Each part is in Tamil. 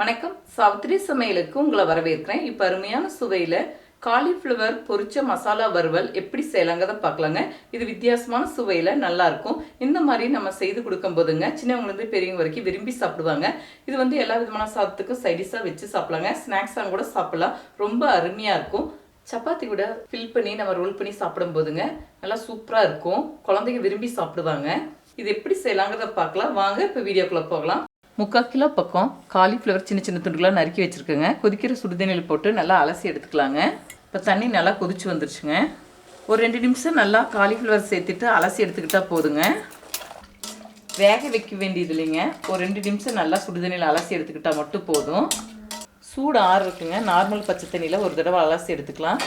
வணக்கம். சாவித்திரி சமையலுக்கு உங்களை வரவேற்கிறேன். இப்போ அருமையான சுவையில் காலிஃப்ளவர் பொரிச்ச மசாலா வறுவல் எப்படி செய்யலாங்கிறத பார்க்கலாங்க. இது வித்தியாசமான சுவையில் நல்லாயிருக்கும் இந்த மாதிரி நம்ம செய்து கொடுக்கும் போதுங்க சின்னவங்கலேருந்து பெரியவங்க வரைக்கும் விரும்பி சாப்பிடுவாங்க. இது வந்து எல்லா விதமான சாதத்துக்கும் சைடிஷாக வச்சு சாப்பிடலாங்க. ஸ்நாக்ஸாக கூட சாப்பிடலாம். ரொம்ப அருமையாக இருக்கும். சப்பாத்தி கூட ஃபில் பண்ணி நம்ம ரோல் பண்ணி சாப்பிடும் போதுங்க நல்லா சூப்பராக இருக்கும். குழந்தைங்க விரும்பி சாப்பிடுவாங்க. இது எப்படி செய்யலாங்கிறத பார்க்கலாம். வாங்க இப்போ வீடியோக்குள்ளே போகலாம். முக்கால் கிலோ பக்கம் காலிஃப்ளவர் சின்ன சின்ன துண்டுகளாக நறுக்கி வச்சுருக்கேங்க. கொதிக்கிற சுடுதண்ணியில் போட்டு நல்லா அலசி எடுத்துக்கலாங்க. இப்போ தண்ணி நல்லா கொதிச்சு வந்துருச்சுங்க. ஒரு ரெண்டு நிமிஷம் நல்லா காலிஃப்ளவர் சேர்த்துட்டு அலசி எடுத்துக்கிட்டால் போதுங்க. வேக வைக்க வேண்டியது இல்லைங்க. ஒரு ரெண்டு நிமிஷம் நல்லா சுடுதண்ணியில் அலசி எடுத்துக்கிட்டால் மட்டும் போதும். சூடு ஆறு இருக்குங்க நார்மல் பச்சை தண்ணியில் ஒரு தடவை அலசி எடுத்துக்கலாம்.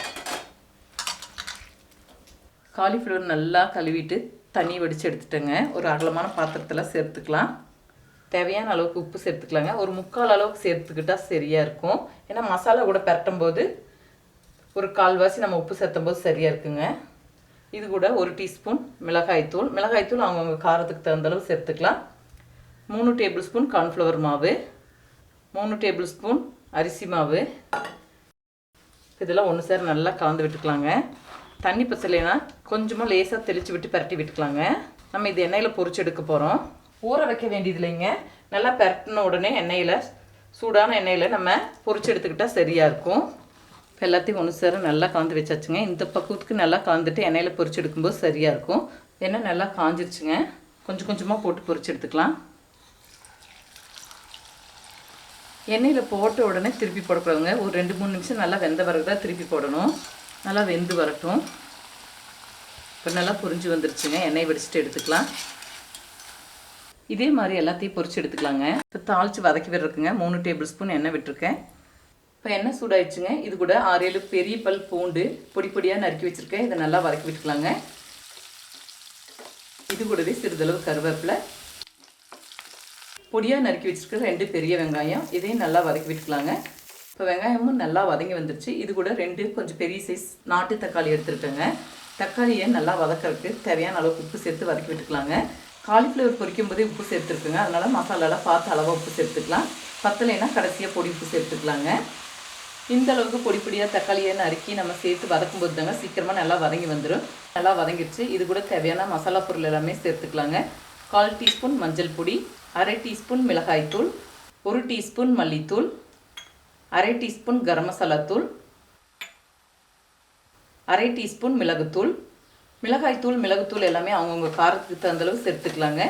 காலிஃப்ளவர் நல்லா கழுவிட்டு தண்ணி வடித்து எடுத்துட்டேங்க. ஒரு அகலமான பாத்திரத்தில் சேர்த்துக்கலாம். தேவையான அளவுக்கு உப்பு சேர்த்துக்கலாங்க. ஒரு முக்கால் அளவுக்கு சேர்த்துக்கிட்டா சரியாக இருக்கும். ஏன்னா மசாலா கூட பரட்டும் போது ஒரு கால்வாசி நம்ம உப்பு சேர்த்தும் போது சரியாக இருக்குங்க. இது கூட ஒரு டீஸ்பூன் மிளகாய்த்தூள் மிளகாய்த்தூள் அவங்கவுங்க காரத்துக்கு தகுந்த அளவு சேர்த்துக்கலாம். மூணு டேபிள் ஸ்பூன் கார்ன்ஃப்ளவர் மாவு. மூணு டேபிள் ஸ்பூன் அரிசி மாவு. இதெல்லாம் ஒன்று சேர நல்லா கலந்து விட்டுக்கலாங்க. தண்ணி பச்சலைனா கொஞ்சமாக லேசாக தெளித்து விட்டு பரட்டி விட்டுக்கலாங்க. நம்ம இது எண்ணெயில் பொரிச்சு எடுக்க போகிறோம் ஊற வைக்க வேண்டியது இல்லைங்க நல்லா பரட்டின உடனே எண்ணெயில் சூடான எண்ணெயில் நம்ம பொரிச்சு எடுத்துக்கிட்டால் சரியாக இருக்கும். இப்போ எல்லாத்தையும் ஒன்று சேர நல்லா கலந்து வச்சாச்சுங்க. இந்த பக்குவத்துக்கு நல்லா கலந்துட்டு எண்ணெயில் பொறிச்சு எடுக்கும்போது சரியாக இருக்கும். எண்ணெய் நல்லா காஞ்சிருச்சுங்க. கொஞ்சம் கொஞ்சமாக போட்டு பொறிச்சு எடுத்துக்கலாம். எண்ணெயில் போட்ட உடனே திருப்பி போடக்கூடாதுங்க. ஒரு ரெண்டு மூணு நிமிஷம் நல்லா வெந்த பிறகு தான் திருப்பி போடணும். நல்லா வெந்து வரட்டும். இப்போ நல்லா பொரிஞ்சு வந்துருச்சுங்க. எண்ணெய் வடிச்சிட்டு எடுத்துக்கலாம். இதே மாதிரி எல்லாத்தையும் பொறிச்சு எடுத்துக்கலாங்க. இப்போ தாளித்து வதக்கி விட்ருக்குங்க மூணு டேபிள் ஸ்பூன் எண்ணெய் விட்டுருக்கேன். இப்போ எண்ணெய் சூடாயிடுச்சுங்க. இது கூட ஆறு ஏழு பெரிய பல் பூண்டு பொடி பொடியாக நறுக்கி வச்சுருக்கேன். இதை நல்லா வதக்கி விட்டுக்கலாங்க. இது கூடவே சிறிதளவு கருவேப்பிலை. பொடியாக நறுக்கி வச்சுருக்க ரெண்டு பெரிய வெங்காயம். இதையும் நல்லா வதக்கி விட்டுக்கலாங்க. இப்போ வெங்காயமும் நல்லா வதங்கி வந்துருச்சு. இது கூட ரெண்டு கொஞ்சம் பெரிய சைஸ் நாட்டு தக்காளி எடுத்துருக்கேங்க தக்காளியை நல்லா வதக்கறதுக்கு தேவையான அளவுக்கு உப்பு சேர்த்து வதக்கி விட்டுக்கலாங்க. காலிஃப்ளவர் பொரிக்கும் போதே உப்பு சேர்த்துருக்குங்க. அதனால் மசாலாலாம் பார்த்து அளவாக உப்பு சேர்த்துக்கலாம். பத்தலைன்னா கடைசியாக பொடி உப்பு சேர்த்துக்கலாங்க. இந்த அளவுக்கு பொடி பொடியாக தக்காளியை நறுக்கி நம்ம சேர்த்து வதக்கும் போது தாங்க சீக்கிரமாக நல்லா வதங்கி வந்துடும் நல்லா வதங்கிடுச்சு இது கூட தேவையான மசாலா பொருள் எல்லாமே சேர்த்துக்கலாங்க. கால் டீஸ்பூன் மஞ்சள் பொடி அரை டீஸ்பூன் மிளகாய்த்தூள் ஒரு டீஸ்பூன் மல்லித்தூள் அரை டீஸ்பூன் கரம் மசாலா தூள் அரை டீஸ்பூன் மிளகுத்தூள் மிளகாய்த்தூள் மிளகுத்தூள் எல்லாமே அவங்கவுங்க காரத்துக்கு தகுந்தளவு சேர்த்துக்கலாங்க.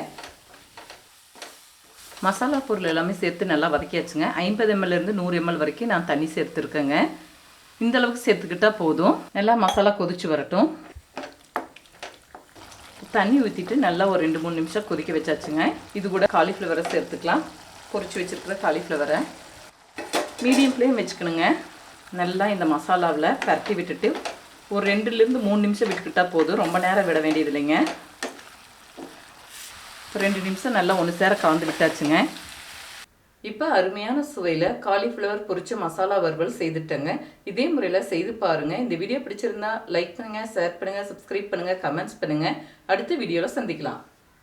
மசாலா பொருள் எல்லாமே சேர்த்து நல்லா வதக்கியாச்சுங்க. ஐம்பது எம்எல்லேருந்து நூறு எம்எல் வரைக்கும் நான் தண்ணி சேர்த்துருக்கேங்க. இந்த அளவுக்கு சேர்த்துக்கிட்டா போதும். நல்லா மசாலா கொதிச்சு வரட்டும். தண்ணி ஊற்றிட்டு நல்லா ஒரு ரெண்டு மூணு நிமிஷம் கொதிக்க வச்சாச்சுங்க. இது கூட காலிஃப்ளவரை சேர்த்துக்கலாம். பொறிச்சு வச்சுருக்கிற காலிஃப்ளவரை. மீடியம் ஃப்ளேம் வச்சுக்கணுங்க. நல்லா இந்த மசாலாவில் பரட்டி விட்டுட்டு ஒரு ரெண்டுலேருந்து மூணு நிமிஷம் விட்டுக்கிட்டால் போதும். ரொம்ப நேரம் விட வேண்டியது இல்லைங்க. ரெண்டு நிமிஷம் நல்லா ஒன்று சேர கலந்து விட்டாச்சுங்க. இப்போ அருமையான சுவையில் காலிஃப்ளவர் பொரிச்ச மசாலா வறுவல் செய்துட்டேங்க. இதே முறையில் செய்து பாருங்கள் இந்த வீடியோ பிடிச்சிருந்தா லைக் பண்ணுங்கள் ஷேர் பண்ணுங்கள் சப்ஸ்கிரைப் பண்ணுங்கள் கமெண்ட்ஸ் பண்ணுங்கள் அடுத்த வீடியோவில் சந்திக்கலாம்.